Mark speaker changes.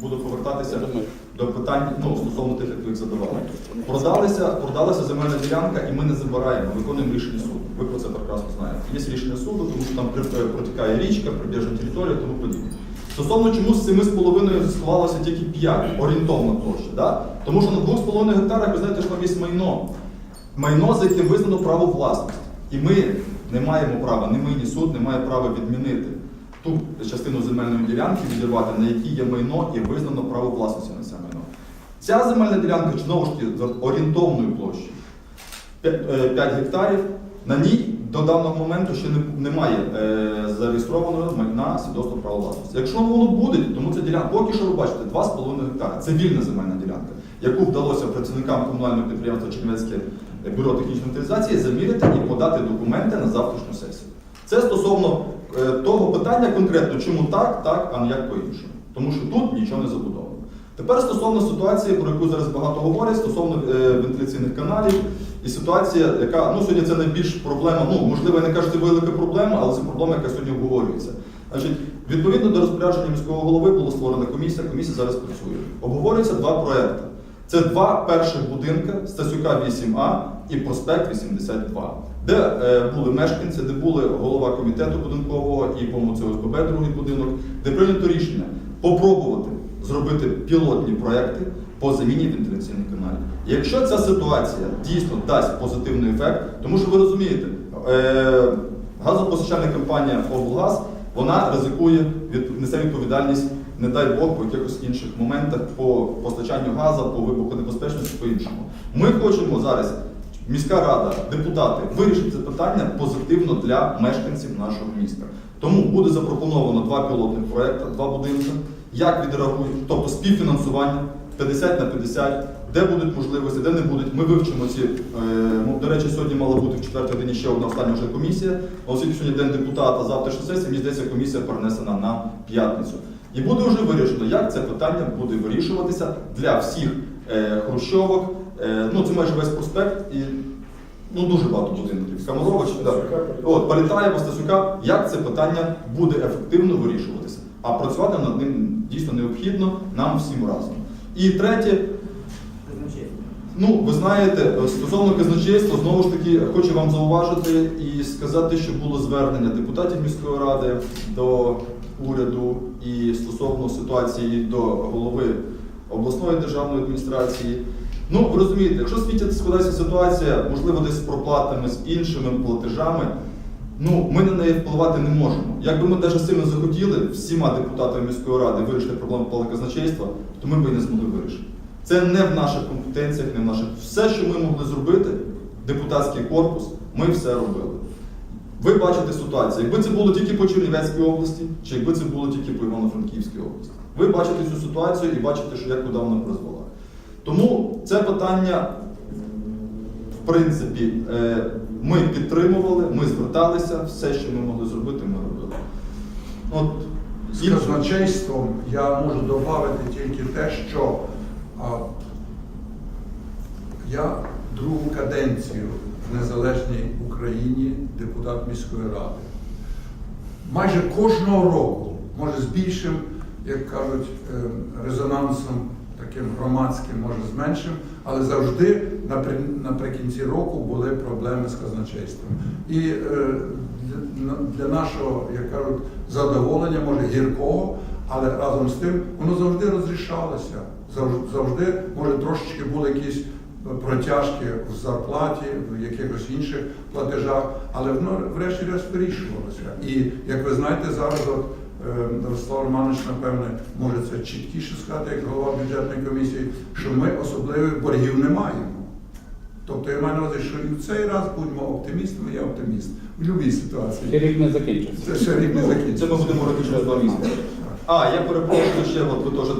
Speaker 1: буду повертатися до питань ну, стосовно тих, як ви їх задавали. Продалися, продалася земельна ділянка, і ми не забираємо, виконуємо рішення суду. Ви про це прекрасно знаєте. Є рішення суду, тому що там протікає річка, прибіжна територія, тому подібне. Стосовно чому з 7,5 сховалося тільки 5, орієнтовна площа. Да? Тому що на 2,5 гектарах ви знаєте, що там є майно. Майно, за яке визнано право власності. І ми не маємо права, ні ми, ні суд не має права відмінити ту частину земельної ділянки, відірвати, на якій є майно і визнано право власності на це майно. Ця земельна ділянка, знову ж таки, за орієнтовною площею 5 гектарів. На ній до даного моменту ще немає е, зареєстрованого майна свідоцтва права власності. Якщо воно буде, тому це ділянка, поки що ви бачите, 2,5 гектара. Це вільна земельна ділянка, яку вдалося працівникам комунального підприємства Чернівецьке бюро технічної інвентаризації заміряти і подати документи на завтрашню сесію. Це стосовно е, того питання конкретно, чому так, так, а не як по-іншому. Тому що тут нічого не забудовано. Тепер стосовно ситуації, про яку зараз багато говорять, стосовно е, вентиляційних каналів, і ситуація, яка ну сьогодні це найбільш проблема. Ну можливо, я не кажу, це велика проблема, але це проблема, яка сьогодні обговорюється. Значить, відповідно до розпорядження міського голови була створена комісія. Комісія зараз працює. Обговорюється два проекти. Це два перших будинка Стасюка 8А і проспект 82, де е, були мешканці, де були голова комітету будинкового і по це ОСББ другий будинок, де прийнято рішення попробувати зробити пілотні проекти по заміні вентиляційних каналів. Якщо ця ситуація дійсно дасть позитивний ефект, тому що ви розумієте, е, газопостачальна компанія облгаз вона ризикує від несе відповідальність, не дай Бог, по якихось інших моментах по постачанню газу, по вибухонебезпечності, по іншому. Ми хочемо зараз, міська рада, депутати, вирішити це питання позитивно для мешканців нашого міста. Тому буде запропоновано два пілотних проекти, два будинки. Як відреагують, тобто співфінансування 50 на 50, де будуть можливості, де не будуть. Ми вивчимо ці. Е, ну, до речі, сьогодні мала бути в четвертій годині ще одна остання вже комісія. А Оскільки сьогодні день депутата, завтра ще сесія, мені здається, комісія перенесена на п'ятницю. І буде вже вирішено, як це питання буде вирішуватися для всіх е, хрущовок. Е, ну, це майже весь проспект і ну, дуже багато будинків. Камарович, да. От, Політаєва, Стасюка, як це питання буде ефективно вирішуватися. А працювати над ним дійсно необхідно нам всім разом. І третє, ну ви знаєте, стосовно казначейства, знову ж таки, хочу вам зауважити і сказати, що було звернення депутатів міської ради до уряду і стосовно ситуації до голови обласної державної адміністрації. Ну, розумієте, якщо в світі складається ситуація, можливо, десь з проплатами, з іншими платежами, ну, ми на неї впливати не можемо. Якби ми навіть сильно захотіли всіма депутатами міської ради вирішити проблему казначейства, то ми б і не змогли вирішити. Це не в наших компетенціях, не в наших. Все, що ми могли зробити, депутатський корпус, ми все робили. Ви бачите ситуацію. Якби це було тільки по Чернівецькій області, чи якби це було тільки по Івано-Франківській області. Ви бачите цю ситуацію і бачите, що як куди вона призвела. Тому це питання, в принципі, е, ми підтримували, ми зверталися, все, що ми могли зробити, ми робили. От,
Speaker 2: З казначейством я можу додати тільки те, що а, я другу каденцію в незалежній Україні депутат міської ради. Майже кожного року, може з більшим, як кажуть, ем, резонансом таким громадським, може з меншим, але завжди напри- наприкінці року були проблеми з казначейством. І е, для, нашого, як кажуть, задоволення, може гіркого, але разом з тим воно завжди розрішалося. Завжди, може, трошечки були якісь протяжки в зарплаті, в якихось інших платежах, але воно врешті-решт вирішувалося. І як ви знаєте, зараз от Ростислав Романович, напевне, може це чіткіше сказати, як голова бюджетної комісії, що ми особливих боргів не маємо. Тобто я маю на увазі, що і в цей раз будьмо оптимістами, я оптиміст. В будь-якій ситуації.
Speaker 3: Ще рік не закінчився.
Speaker 2: Це ще рік не
Speaker 1: Це ми будемо робити через два місяці. А, я перепрошую ще, от ви теж